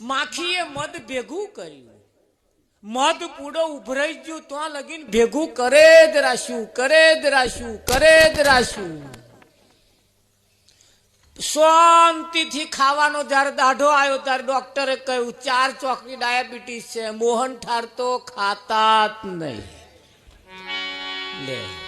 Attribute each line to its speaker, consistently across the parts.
Speaker 1: માખીએ મધ ભેગું કર્યું. મધ પૂડો ઉભરાઈ ગયું ત્યાં લગીન ભેગું કરે જ રાખ્યું, કરે જ રાખ્યું, કરે જ રાખ્યું. શાંતિથી ખાવાનો જ્યારે દાઢો આવ્યો, ત્યારે ડોક્ટરે કહ્યું, ચાર ચોકની ડાયાબિટીસ છે મોહન ઠાર તો ખાતા જ નહીં. લે.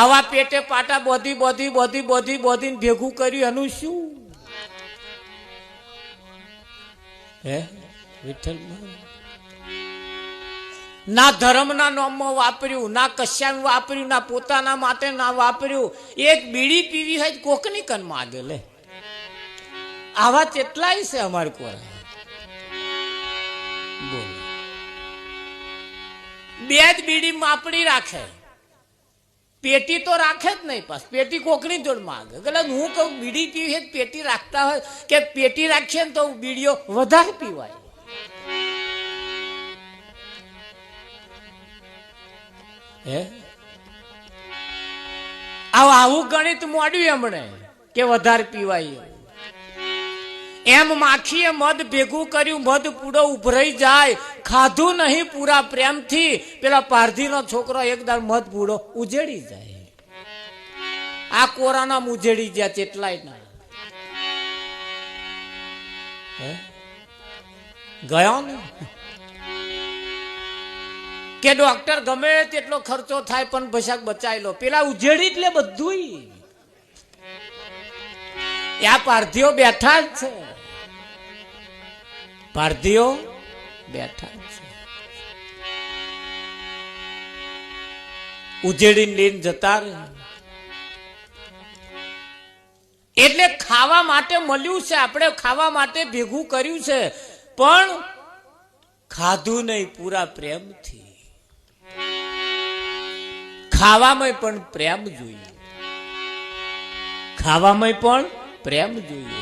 Speaker 1: આવા પેટે પાટા બોધી બોધી બોધી બોધી, બોધીને ભેગું કર્યું. એનું શું? હે? વિઠ્ઠલ ના ધર્મના નામમાં વાપર્યું, ના કશ્યાનું વાપર્યું, ના પોતાના માટે ના વાપર્યું. એક બીડી પીવી હોય કોકની કન માગે લે? આવા કેટલાય છે અમારે બોલો. બે જ બીડી માપડી રાખે. પેટી તો રાખે જ નહીં પાસ પેટી કોકની જોડ માંગે? એટલે હું કહું, બીડી પીવી પેટી રાખતા હોય. કે પેટી રાખીએ ને તો બીડીઓ વધારે પીવાય. હે? આવું ગણિત મોડ્યું એમણે કે વધારે પીવાય એમ માખીએ મધ ભેગું કર્યું, મધ પૂડો ઉભરાઈ જાય. ખાધું નહીં પૂરા પ્રેમથી. પેલા પારધીનો છોકરો એકદમ મધ પૂડો ઉજેડી જાય. આ કોરાના ઉજેડી ગયા તેટલાય ના. ગયો ને? કે ડોક્ટર ગમે તેટલો ખર્ચો થાય પણ ભસાક બચાવી લો. પેલા ઉજેડી એટલે બધું આ પારધીઓ બેઠા જ છે. પારધીઓ બેઠા ઉજેડીને લઈને જતા એટલે ખાવા માટે મળ્યું છે, આપણે ખાવા માટે ભેગું કર્યું છે, પણ ખાધું નહીં પૂરા પ્રેમથી. ખાવામાં પણ પ્રેમ જોઈએ. ખાવામાં પણ પ્રેમ જોઈએ.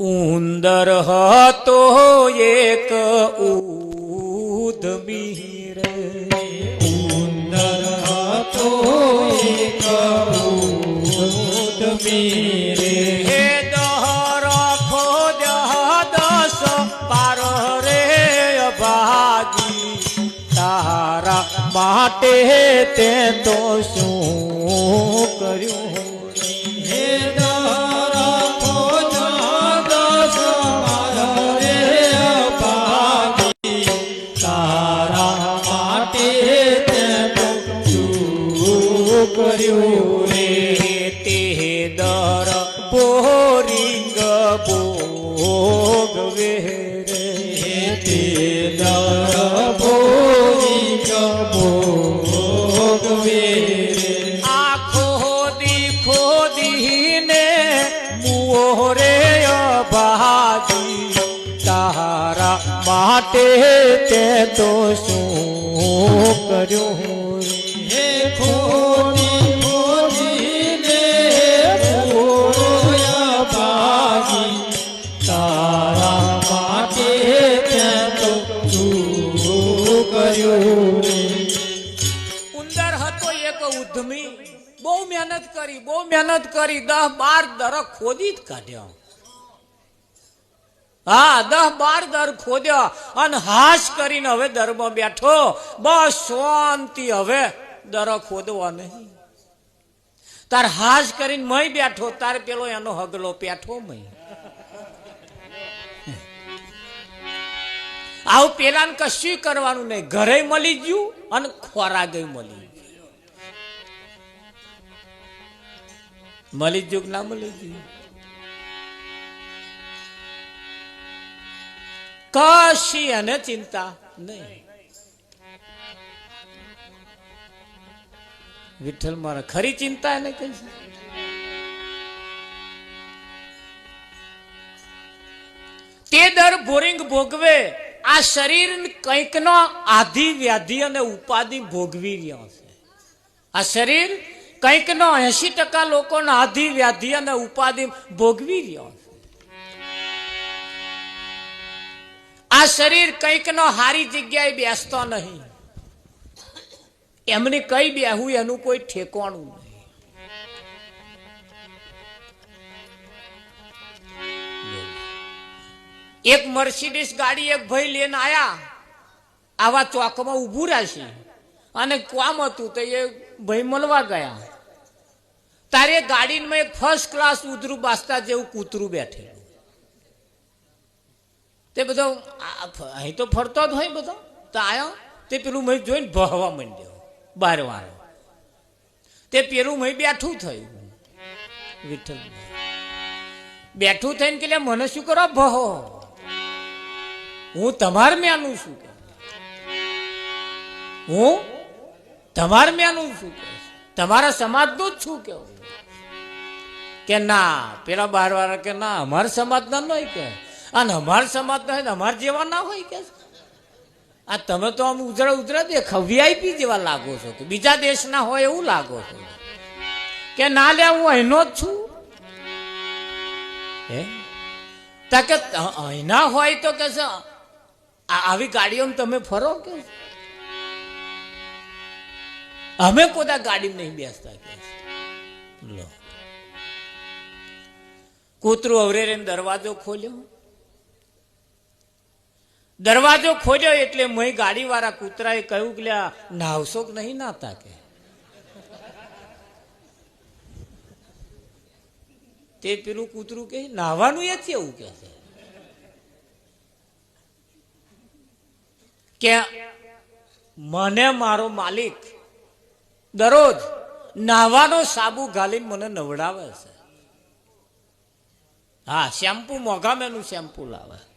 Speaker 1: ઉંદર હતો એક ઉધમી રે
Speaker 2: ઉંદર હતો એક ઉદમી રે
Speaker 1: દહર ખોજ દસ પાર રે ભાગી તારા માટે તે તો શું કર્યું?
Speaker 2: ભાગી તારા માટે તે તો શું કર્યું હે? ખોડી ખોડીને ભોળોયા ભાગી તારા માટે તે તો શું કર્યું
Speaker 1: ઉંદર હતો એક ઉદ્ધમી. બહુ મહેનત કરી બહુ મહેનત કરી દસ બાર દર ખોદી જ કાઢ્યા. હા દસ બાર દર ખોદ્યા અને હાશ કરીને હવે દરમાં બેઠો. બસ શાંતિ હવે દર ખોદવા નહીં. તાર હાશ કરીને મય બેઠો, તાર પેલો એનો હગલો પેઠો મય. આવું પેલાને કશું કરવાનું નહીં. ઘરે મળી ગયું અને ખોરાકે મળી ગયું. મળી ગયું ના મળી ગયું? કશી અને ચિંતા નહીં. વિઠ્ઠલ મારા, ખરી ચિંતા એને છે તે દર બોરિંગ ભોગવે, આ શરીર કંઈકનો આધિ વ્યાધિ અને ઉપાધિ ભોગવી રહ્યો છે. આ શરીર કંઈક નો એસી ટકા લોકોનો આધિ વ્યાધિ અને ઉપાધિ ભોગવી રહ્યો છે. આ શરીર કંઈક નો હારી જગ્યાએ બેસતો નહીં. એમને કઈ બેહું એનું કોઈ ઠેકોણું નહીં. એક મર્સિડીસ ગાડી એક ભાઈ લઈને આયા. આવા ચોકમાં ઊભું રહેશે. અને કોમ હતું તો એ ભાઈ મળવા ગયા. તારે ગાડીમાં એક ફર્સ્ટ ક્લાસ ઉધરું બાસતા જેવું કૂતરું બેઠેલું. તે બધો અહીં તો ફરતો જ હોય બધો. તો આયો, તે પેલું મેં જોઈને ભહવા માંડ્યો, બાર વાળો. તે પેલું મેં બેઠું થયું. વિઠ્ઠલ. બેઠું થઈને કે મને શું કરો ભહો હું તમાર મ્યાનું છું કે હું તમાર મ્યાનું છું કે તમારા સમાજનું જ છું કેવું કે ના, પેલા બાર વાળા કે ના, અમારા સમાજના ન હોય કે અને અમારા સમાજના હોય ને અમાર જેવા ના હોય કે આ તમે તો આમ ઉજળા ઉજળા દે વીઆઈપી જેવા લાગો છો કે બીજા દેશના હોય એવું લાગો છો? કે ના લે હું અહીંનો જ છું? હે? તા કે હોય તો કે આવી ગાડીઓમાં તમે ફરો કે? અમે કોદા ગાડીમાં નહીં બેસતા કે લો. કૂતરું અવરેરે દરવાજો ખોલ્યો. દરવાજો ખોલ્યો એટલે મય ગાડીવાળા કૂતરાએ કહ્યું કે નાવશો કે નહીં નાતા કે? તે પેલું કૂતરું કે નાવાનું એ છે એવું કે છે. કે મને મારો માલિક દરરોજ નાવાનો સાબુ ગાલીને મને નવડાવે છે. હા, શેમ્પુ, મોઘા મેનું શેમ્પુ લાવે.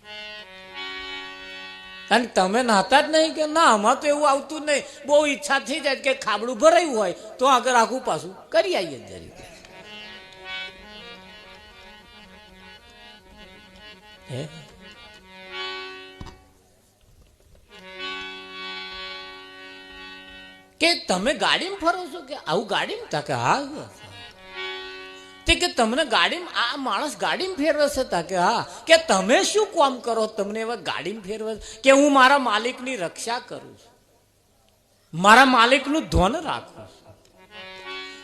Speaker 1: અને તમે નાતા જ નહીં કે ના, આમાં તો એવું આવતું જ નહીં. બહુ ઈચ્છા થઈ જાય કે ખાબડું ભરાયું હોય તો આગળ આખું પાછું કરી આવીએ જરી હે? કે તમે ગાડીમાં ફરો છો કે આવું ગાડીમાં? તા કે હા. તે કે તમને ગાડીમાં આ માણસ ગાડીમાં ફેરવે છે તા કે, હા. કે, તમે શું કામ કરો? તમને એવા ગાડીમાં ફેરવે કે, હું મારા માલિકની રક્ષા કરું છું? મારા માલિકનું ધ્વન રાખું છું?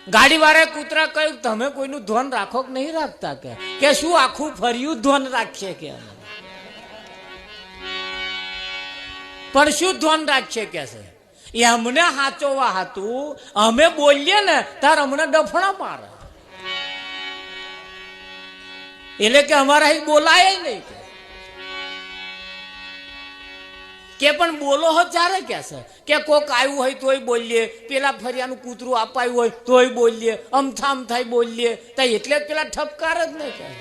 Speaker 1: ગાડી વાળાએ કૂતરા કહ્યું, તમે કોઈનું ધ્વન રાખો કે નહીં રાખતા? કે કે, શું આખું ફર્યું ધ્વન રાખીએ કે પણ શું ધ્વન રાખશે? કે છે. એ અમને હાચોવા હતું. અમે બોલીએ ને, તાર અમને ડફણા મારે. એટલે કે અમારા બોલાય નહીં. કે. પણ બોલો હો ચારે કે છે? કે કોક આવ્યું હોય તોય બોલીએ. પેલા ફરિયાનું કૂતરું અપાયું હોય તોય બોલીએ. અમથા અમથાય બોલીએ. તો એટલે પેલા ઠપકાર જ નહીં કહે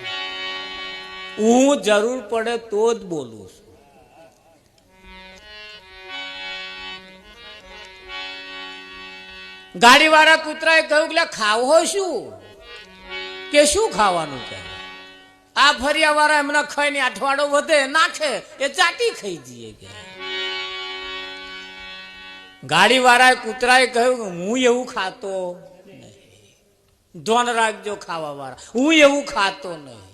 Speaker 1: હું જરૂર પડે તો જ બોલું છું. ગાડી વાળા કૂતરાએ કહ્યું કે ખાવો શું? કે શું ખાવાનું કે આ ફરિયા વાળા ખાઈ ને અઠવાડો વધે, નાખે, એ ચાટી ખાઈ જઈએ કે. ગાડી વાળાએ કૂતરાએ કહ્યું હું એવું ખાતો ધ્યાન રાખજો ખાવા વાળા હું એવું ખાતો નહીં.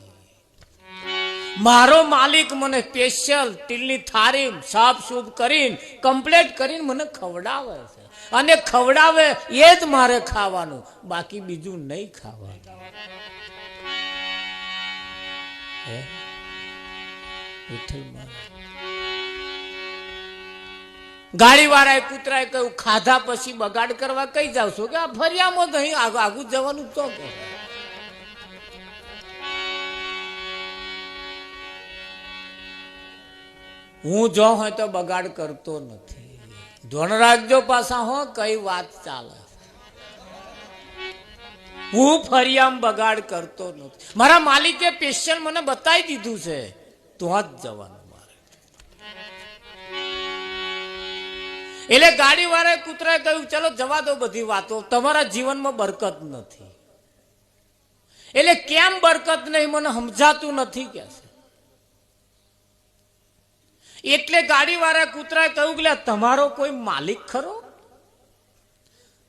Speaker 1: મારો માલિક મને સ્પેશિયલ તિલની થારી સાફ સૂફ કરીને કમ્પ્લેટ કરીને મને ખવડાવે છે. અને ખવડાવે એ જ મારે ખાવાનું. બાકી બીજું નહીં ખાવાનું. હે? વિઠ્ઠલ. ગાડી વાળાએ કહ્યું, ખાધા પછી બગાડ કરવા કઈ જાવ છો કે આ ફરિયામાં અહીં આગુ જવાનું તો કે હું જો હોય તો બગાડ કરતો નથી ધોન પાસા હો, કઈ વાત ચાલે હું ફરિયામ બગાડ કરતો નથી. મારા માલિકે પેશન મને બતાવી દીધું છે. તો જ જવાનું મારે. એટલે ગાડી વાળા કૂતરાએ કહ્યું, ચલો, જવા દો બધી વાતો. તમારા જીવનમાં બરકત નથી. એટલે કેમ બરકત નહીં, મને સમજાતું નથી કે એટલે ગાડી વાળા કૂતરાએ કહ્યું કે તમારો કોઈ માલિક ખરો?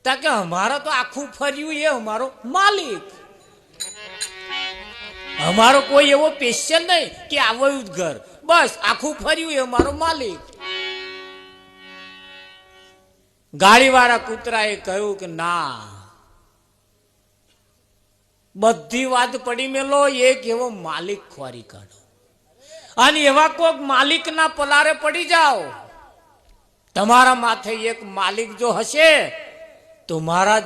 Speaker 1: તા કે અમારો તો આખું ફર્યું એ, અમારો માલિક. અમારો કોઈ એવો પેશન નહીં કે આવ્યું ઘર. બસ, આખું ફર્યું એ, અમારો માલિક. ગાડીવાળા કૂતરાએ કહ્યું કે, ના. બધી વાત પડી મેલો એક એવો માલિક ખોરી કાઢો. અને એવા કોક માલિકના પલારે પડી જાઓ. તમારા માથે એક માલિક જો હશે તો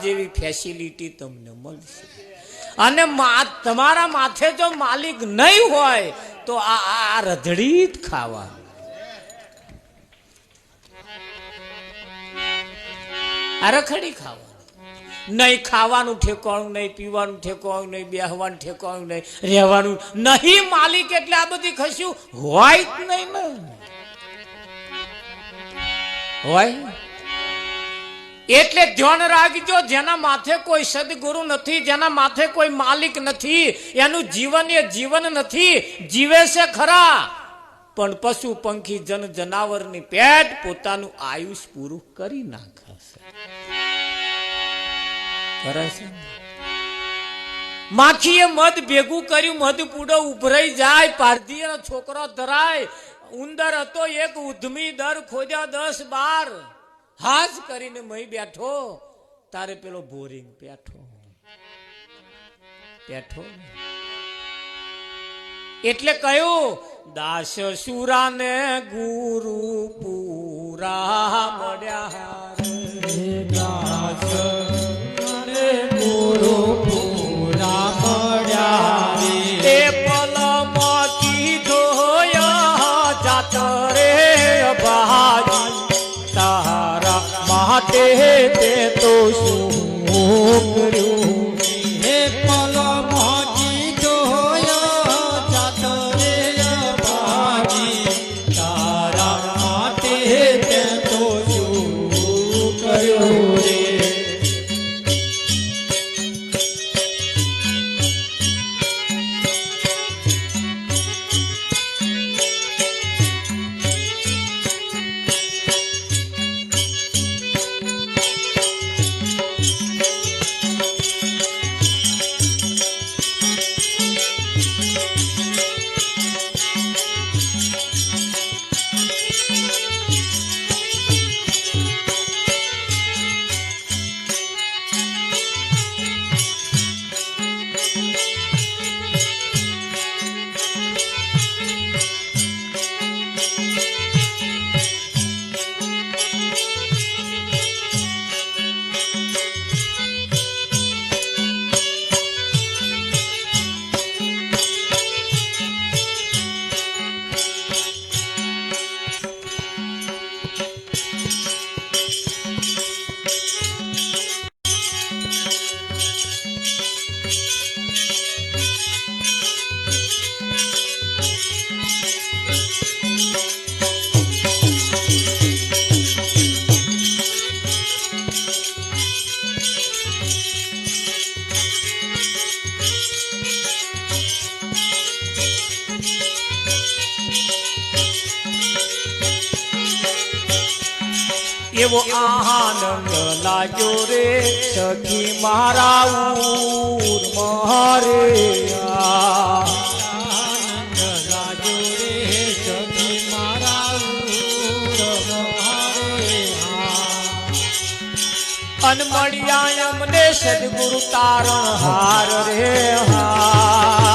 Speaker 1: જેવી ફેસિલિટી તમને મળશે. અને તમારા માથે જો માલિક નહીં હોય, તો આ આ રધડી જ ખાવા રખડી ખાવા નહીં ખાવાનું ઠેકવાનું નહીં પીવાનું ઠેકવાનું નહીં બેહવાનું ઠેકવાનું નહીં રહેવાનું. નહીં માલિક એટલે આ બધી ખસ્યું હોય જ નહીં ને. હોય? એટલે ધ્યાન રાખજો, જેના માથે કોઈ સદગુરુ નથી, જેના માથે કોઈ માલિક નથી, એનું જીવન એ જીવન નથી, જીવે છે ખરા. પણ પશુ પંખી જન જનાવરની પેટ પોતાનું આયુષ પૂરું કરી નાખે છે માખીએ મધ ભેગું કર્યું, મધ પૂડો ઉભરાઈ જાય પારધીનો છોકરો ધરાય. ઉંદર હતો એક ઉધમી દર ખોજ્યા દસ બાર. હાજ કરીને મહી બેઠો, તારે પેલો બોરિંગ બેઠો બેઠો એટલે કયું દાસ સુરાને ગુરુ પૂરા મળ્યા.
Speaker 2: દાસ
Speaker 1: કર્યું
Speaker 2: હે પલમોજી
Speaker 1: એવો આનંદ લાગ્યો રે સખી મારા ઉર મારે.
Speaker 2: આનંદ લાગ્યો રે સખી
Speaker 1: અમને સદગુરુ તારણ હાર રે હા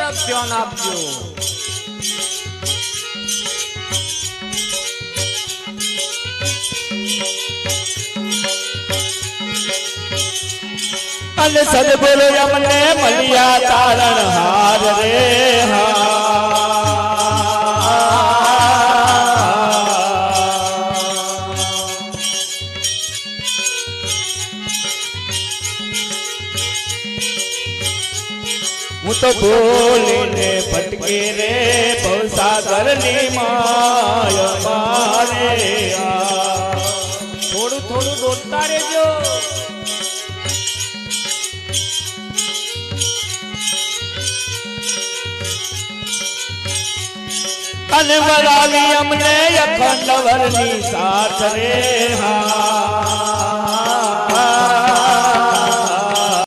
Speaker 1: તરફ ધ્યાન આપજો અને સદગુરુ અમને મળ્યા તારણ હાર રે હા. હું તો ભૂલીને ભટકે રે ભવસાગરની માય મારે. થોડું થોડું બોલતા રેજો અને વરાવી અમને અખંડ વરની સાથ રે હા